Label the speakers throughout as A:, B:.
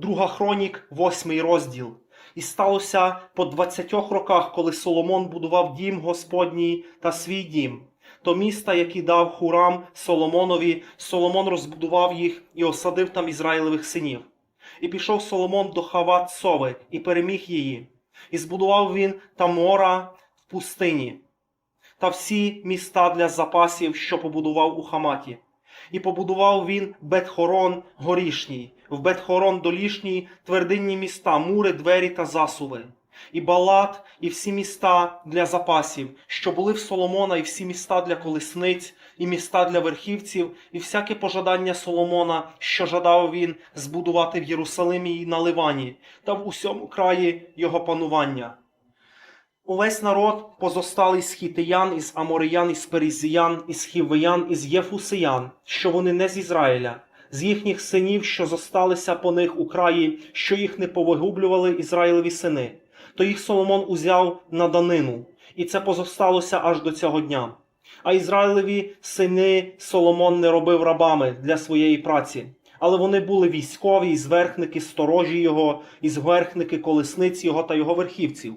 A: Друга хронік, восьмий розділ. І сталося по двадцятьох роках, коли Соломон будував дім Господній та свій дім. То міста, які дав Хурам Соломонові, Соломон розбудував їх і осадив там Ізраїлевих синів. І пішов Соломон до Хават Сови і переміг її. І збудував він Тамора в пустині та всі міста для запасів, що побудував у Хаматі. І побудував він Бетхорон горішній, в Бетхорон долішній твердинні міста, мури, двері та засуви, і Балат, і всі міста для запасів, що були в Соломона, і всі міста для колесниць, і міста для верхівців, і всяке пожадання Соломона, що жадав він збудувати в Єрусалимі і на Ливані, та в усьому краї його панування. Увесь народ позосталий з хітиян, із амориян, із перізіян, із хівиян, із єфусиян, що вони не з Ізраїля, з їхніх синів, що зосталися по них у краї, що їх не повигублювали Ізраїлеві сини. То їх Соломон узяв на данину, і це позосталося аж до цього дня. А Ізраїлеві сини Соломон не робив рабами для своєї праці. Але вони були військові, і зверхники сторожі його, і зверхники колесниць його та його верхівців.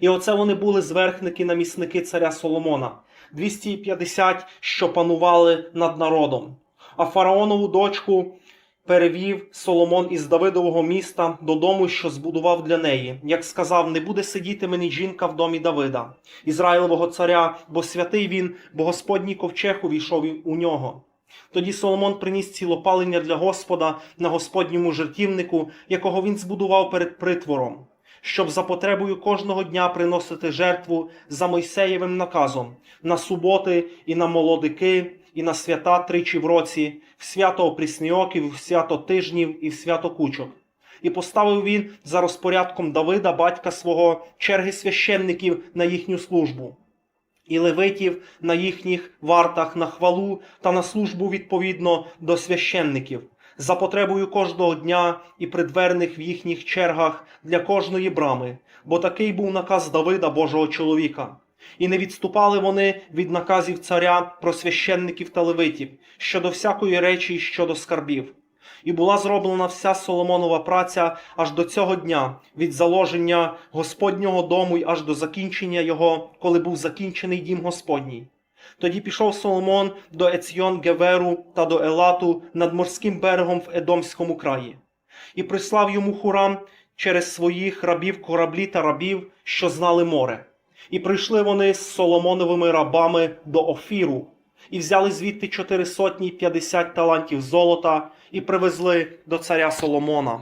A: І оце вони були зверхники намісники царя Соломона, 250, що панували над народом. А фараонову дочку перевів Соломон із Давидового міста додому, що збудував для неї. Як сказав, не буде сидіти мені жінка в домі Давида, Ізраїлевого царя, бо святий він, бо Господній ковчег увійшов у нього. Тоді Соломон приніс цілопалення для Господа на Господньому жертівнику, якого він збудував перед притвором щоб за потребою кожного дня приносити жертву за Мойсеєвим наказом на суботи і на молодики, і на свята тричі в році, в свято опрісньоків, в свято тижнів і в свято кучок. І поставив він за розпорядком Давида, батька свого, черги священників на їхню службу, і левитів на їхніх вартах на хвалу та на службу відповідно до священників за потребою кожного дня і придверних в їхніх чергах для кожної брами, бо такий був наказ Давида, Божого чоловіка. І не відступали вони від наказів царя про священників та левитів щодо всякої речі щодо скарбів. І була зроблена вся Соломонова праця аж до цього дня, від заложення Господнього дому й аж до закінчення його, коли був закінчений дім Господній. Тоді пішов Соломон до Еціон Геверу та до Елату над морським берегом в Едомському краї, і прислав йому хурам через своїх рабів кораблі та рабів, що знали море. І прийшли вони з Соломоновими рабами до Офіру, і взяли звідти чотири сотні п'ятдесят талантів золота, і привезли до царя Соломона.